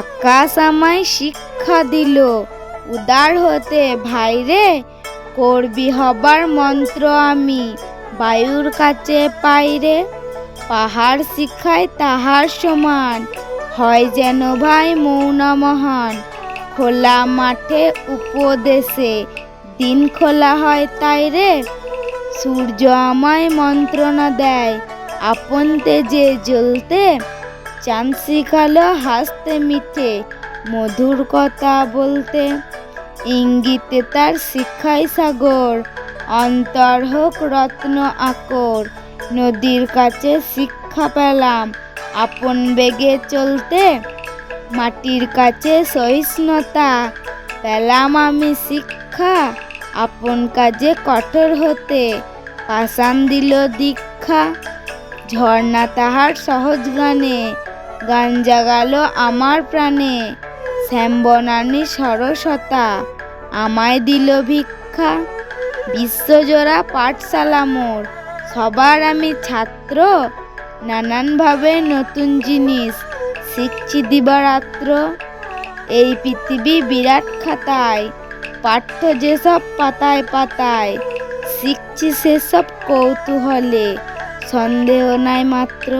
আকাশ আমায় শিক্ষা দিল, উদার হতে ভাইরে করবি হবার মন্ত্র আমি, বায়ুর কাছে পাইরে পাহাড় শিখায় তাহার সমান, হয় যেন ভাই মৌনা মহান। খোলা মাঠে উপদেশে দিন খোলা হয় তাই রে? সূর্য আমায় মন্ত্রণা দেয়, আপন তেজে জ্বলতে। চাঁদ শিখালো হাসতে মিঠে, মধুর কথা বলতে। ইঙ্গিতে তার শিক্ষায় সাগর, অন্তর হোক রত্ন আকর। নদীর কাছে শিক্ষা পেলাম, আপন বেগে চলতে। মাটির কাছে সহিষ্ণুতা, পেলাম আমি শিক্ষা। আপন কাজে কঠোর হতে পাষাণ দিল দীক্ষা। ঝর্ণা তাহার সহজ গানে, গান জাগালো আমার প্রাণে। শ্যামবনানী সরসতা আমায় দিল ভিক্ষা। বিশ্বজোড়া পাঠশালা মোর, সবার আমি ছাত্র। নানানভাবে নতুন জিনিস শিখছি দিবারাত্র। এই পৃথিবী বিরাট খাতায় পাঠ্য যেসব পাতায় পাতায় শিখছি সেসব কৌতূহলে সন্দেহ নাই মাত্র।